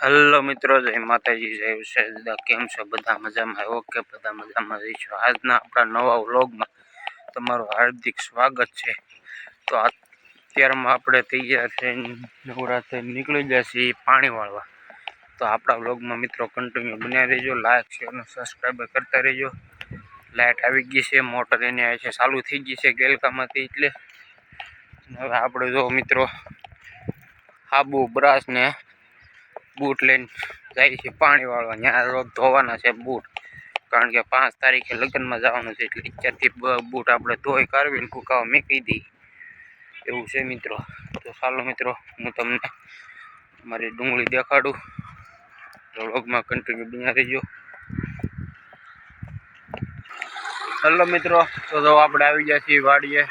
Hello મિત્રો, જય માતાજી, જય વિશારદા કેમ છો? બધા મજામાં? ઓકે, બધા મજામાં રહીશું. આજના આપણા નવા વ્લોગમાં તમારું હાર્દિક સ્વાગત છે. તો અત્યારમાં આપણે તૈયાર થઈને નવરાત્રે નીકળી ગયા છીએ પાણી વાળવા તો આપણા વ્લોગમાં મિત્રો કન્ટિન્યુ બન્યા રહેજો. લાઈક શેર અને સબસ્ક્રાઈબ કરતા રહેજો. લાઇટ આવી ગઈ છે મોટર એને આવે છે, ચાલુ થઈ ગઈ છે ગેલકામાંથી એટલે હવે આપણે જો મિત્રો આબુ બ્રાસ ને બૂટ લઈને જાય છે પાણી વાળવા ત્યાં રોજ ધોવાના છે બૂટ. કારણ કે પાંચ તારીખે લગ્નમાં જવાનું છે એટલે અત્યારથી બૂટ આપણે ધોઈ કાઢવીને ફૂંકાવા મેકી દઈ એવું છે મિત્રો. તો ચાલો મિત્રો, હું તમને મારી ડુંગળી દેખાડું. વ્લોગમાં કન્ટિન્યુ બન્યા રહીજો. હલો મિત્રો, તો જો આપણે આવી ગયા છીએ વાડીએ.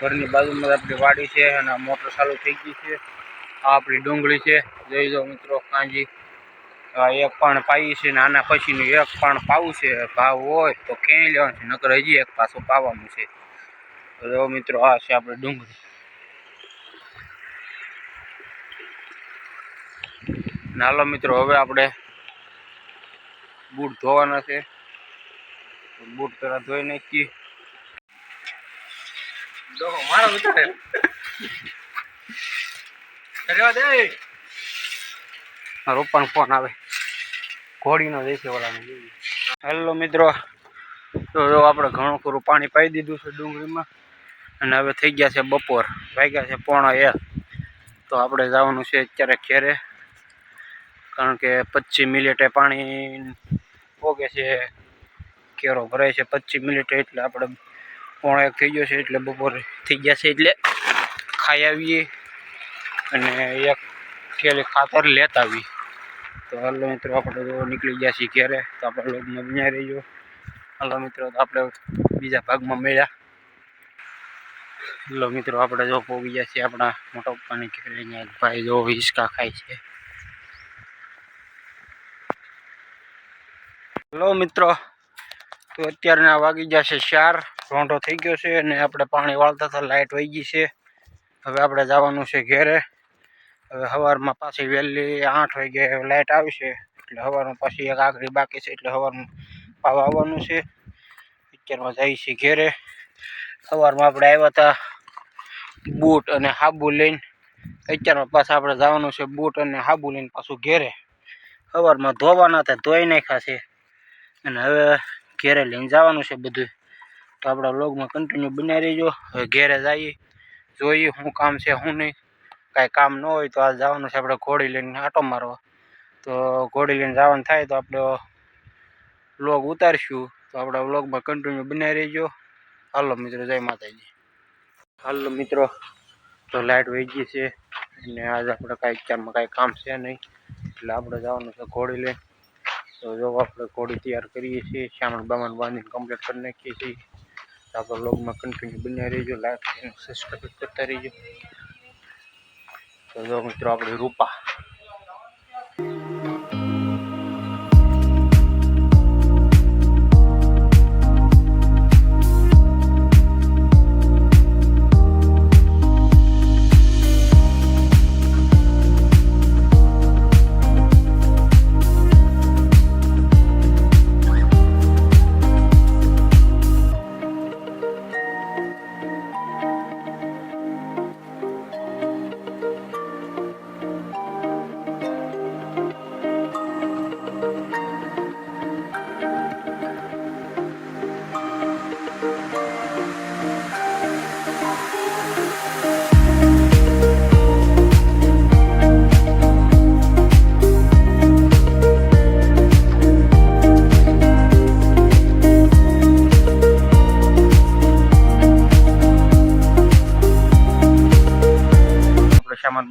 ઘરની બાજુમાં આપણી વાડી છે અને મોટર ચાલુ થઈ ગઈ છે. આપણી ડુંગળી છે. જોઈ લો મિત્રો, કાંજી. આ એક પણ પાઈ છે ને આના પછીનું એક પણ પાવું છે. ભાવ હોય તો ક્યાંય લેવાનું છે, નકર હજી એક પાછું પાવાનું છે. તો મિત્રો, આ છે આપણી ડુંગળી. નાલો મિત્રો, હવે આપણે બૂટ ધોવાના છે. બૂટ પેલા ધોઈ નાખીએ. મારો વિચાર મારો પણ ફોન આવે. ઘોડીનો દેશે હેલો મિત્રો. તો આપણે ઘણું ખરું પાણી પાઈ દીધું છે ડુંગળીમાં. અને હવે થઈ ગયા છે બપોર. વાગ્યા છે પોણા એક. તો આપણે જવાનું છે અત્યારે ઘેરે. કારણ કે પચીસ મિનિટે પાણી પોગે છે. કેરો ભરાય છે પચીસ મિનિટે એટલે આપણે પોણા એક થઈ ગયો છે એટલે બપોર થઈ ગયા છે એટલે ખાઈ આવીએ. અને એક થેલી ખાતર લેતા આવી. તો હાલો મિત્રો, આપણે તો નીકળી ગયા છીએ ઘેરે, તો આપણે લોગમાં બન્યા રહીજો હાલો મિત્રો, તો આપણે બીજા ભાગમાં મળ્યા. હાલો મિત્રો, આપણે જો પોગી ગયા છીએ આપણા મોટા પપ્પાની ઘેરે, અહીંયા એક ભાઈ જો હિસકા ખાય છે. હલો મિત્રો, તો અત્યારના વાગી ગયા છે ચાર, રોંઢો થઈ ગયો છે અને આપણે પાણી વાળતા હતા લાઇટ વહી ગઈ છે. હવે આપણે જવાનું છે ઘેરે. હવે સવારમાં પાછી વહેલી આઠ વાગે લાઇટ આવશે એટલે સવારમાં પાછી એક આખરી બાકી છે, એટલે સવારમાં પાવા આવવાનું છે. અત્યારમાં જઈએ છીએ ઘેરે. સવારમાં આપણે આવ્યા હતા બૂટ અને હાબુ લઈને. અત્યારમાં પાછા આપણે જવાનું છે બૂટ અને હાબુ લઈને પાછું ઘેરે. સવારમાં ધોવાના હતા, ધોઈ નાખ્યા છે. અને હવે ઘેરે લઈને જવાનું છે બધું. તો આપણા વ્લોગમાં કન્ટિન્યુ બનાવી રહીજો હવે ઘેરે જઈએ, જોઈએ શું કામ છે, શું નહીં. કાંઈ કામ ન હોય તો આજ જવાનું છે આપણે ઘોડી લઈને આટો મારવા. તો ઘોડી લઈને જવાનું થાય તો આપણે વ્લોગ ઉતારશું. તો આપણા વ્લોગમાં કન્ટિન્યુ બનાવી રહીજો. હાલો મિત્રો, જય માતાજી. હાલો મિત્રો, તો લાઇટ વહી ગઈ છે અને આજે આપણે કાંઈ ચારમાં કાંઈ કામ છે નહીં. એટલે આપણે જવાનું છે ઘોડી લઈને. તો જો આપણે ઘોડી તૈયાર કરીએ છીએ શામણ બામણ બાંધીને કમ્પ્લીટ કરી નાખીએ છીએ. તો આપણે વ્લોગમાં કન્ટિન્યુ બનાવી રહીજો અને સબસ્ક્રાઈબ કરતા રહીજો. તો જો મિત્રો આપણી રૂપા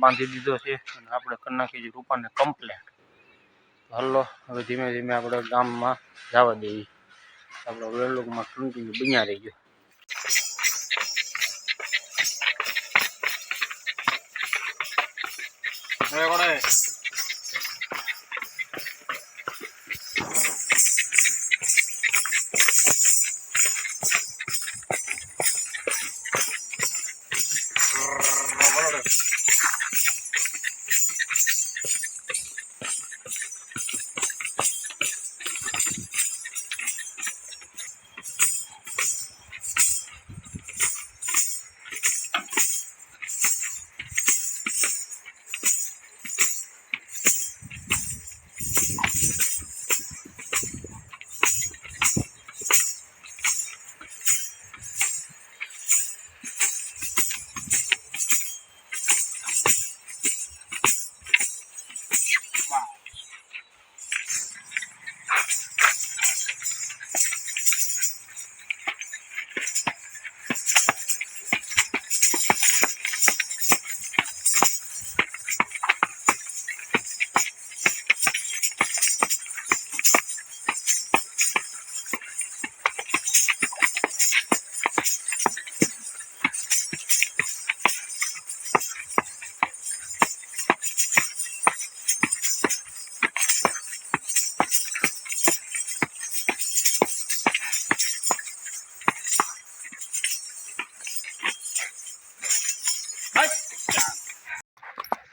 બાંધી દીધો છે અને આપણે કરી નાખી છે રૂપાને કમ્પ્લેટ હલો હવે ધીમે ધીમે આપણે ગામમાં જવા દેવી. આપણે વેલોગમાં કન્ટિન્યુ બન્યા રહી ગયો Hey, what is?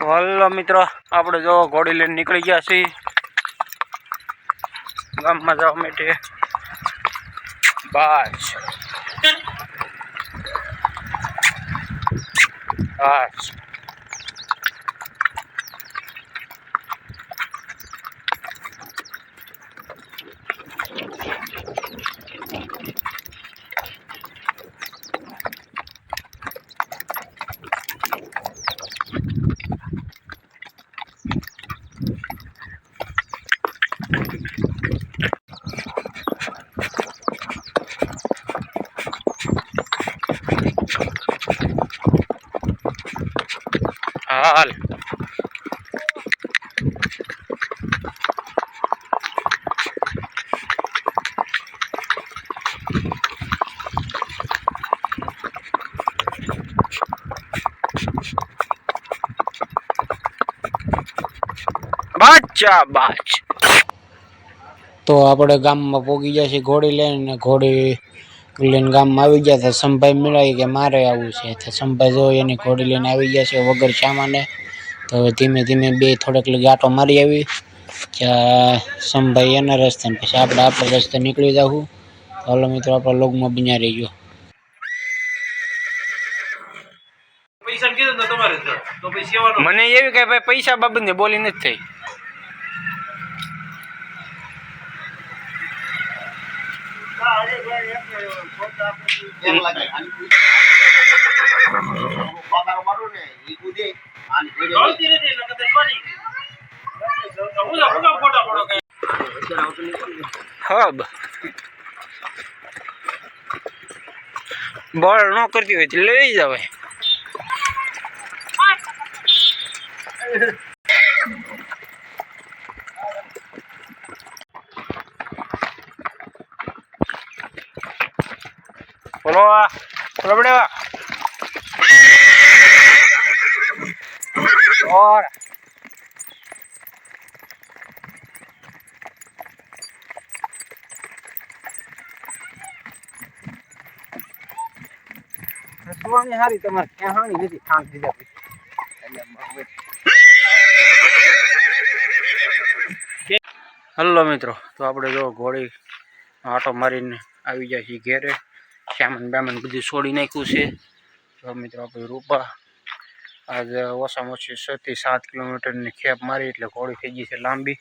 હલો મિત્રો આપણે જો ઘોડી લઈને નીકળી ગયા છીએ. ગામમાં જવા માટે. બસ બસ હાલ બાચા બાચ તો આપણે ગામમાં પોગી જશે ઘોડી લઈને ઘોડી લઈને ગામમાં આવી ગયા તો સંભાઈ મળાવી કે મારે આવવું છે. તો સંભાઈ જો એની ઘોડી લઈને આવી ગયા છે વગર સામાને. તો ધીમે ધીમે બે થોડેક લગી આટો મારી આવી. ત્યાં સંભાઈ એના રસ્તે પછી આપણે આપણે રસ્તે નીકળી જાવું તો હાલો મિત્રો આપણા લોગમાં બન્યા રહી પૈસા કીધું ને તમારે જ. તો પછી સેવાનો મને એવી કે ભાઈ પૈસા બાબતને બોલી નથી થઈ એમ લાગે આની પગાર મારું ને ઈ કુદે આની ઘરે ગળતી નથી એટલે કદાચ બની ગઈ. તો હું તો હું કામ ખોટા ખોટો કહી? અત્યારે આવતું નીકળી હબ. બળ ન કરતી હોય લઈ જવાય. બોલો બડેવા ઓર. સુવાની હારી તમારે ક્યાં હાણી નથી થાંક દીધા પછી. હલો મિત્રો તો આપણે જો ઘોડી આટો મારીને આવી જાય છે ઘેરે. સામાન બામાન બધું છોડી નાખ્યું છે. મિત્રો આપણે રૂપા. આજે ઓછામાં ઓછી છ થી સાત કિલોમીટરની ખેપ મારી એટલે ઘોડી થઈ ગઈ છે લાંબી.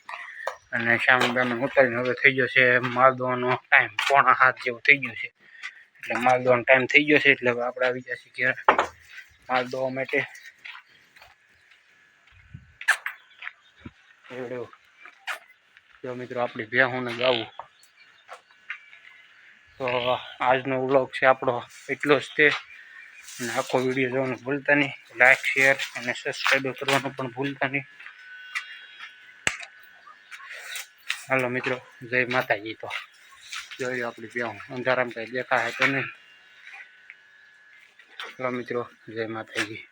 અને શ્યામન બામાન ઉતારીને હવે થઈ ગયો છે માલદોવાનો ટાઈમ. પોણા હાથ જેવો થઈ ગયો છે. એટલે માલદોવાનો ટાઈમ થઈ ગયો છે, એટલે આપણે આવી છીએ ઘેર માલ દોવા માટે જો મિત્રો, આપણી ભેહુંને ગાવું તો આજનો વ્લોગ છે આપણો એટલો જ તે. અને આખો વીડિયો જોવાનું ભૂલતા નહીં. લાઈક શેર અને સબસ્ક્રાઈબ કરવાનું પણ ભૂલતા નહીં. હાલો મિત્રો જય માતાજી તો. જોઈ લો આપણી ભેહું અંધારામાં કંઈ દેખાય તો નહીં. હાલો મિત્રો જય માતાજી.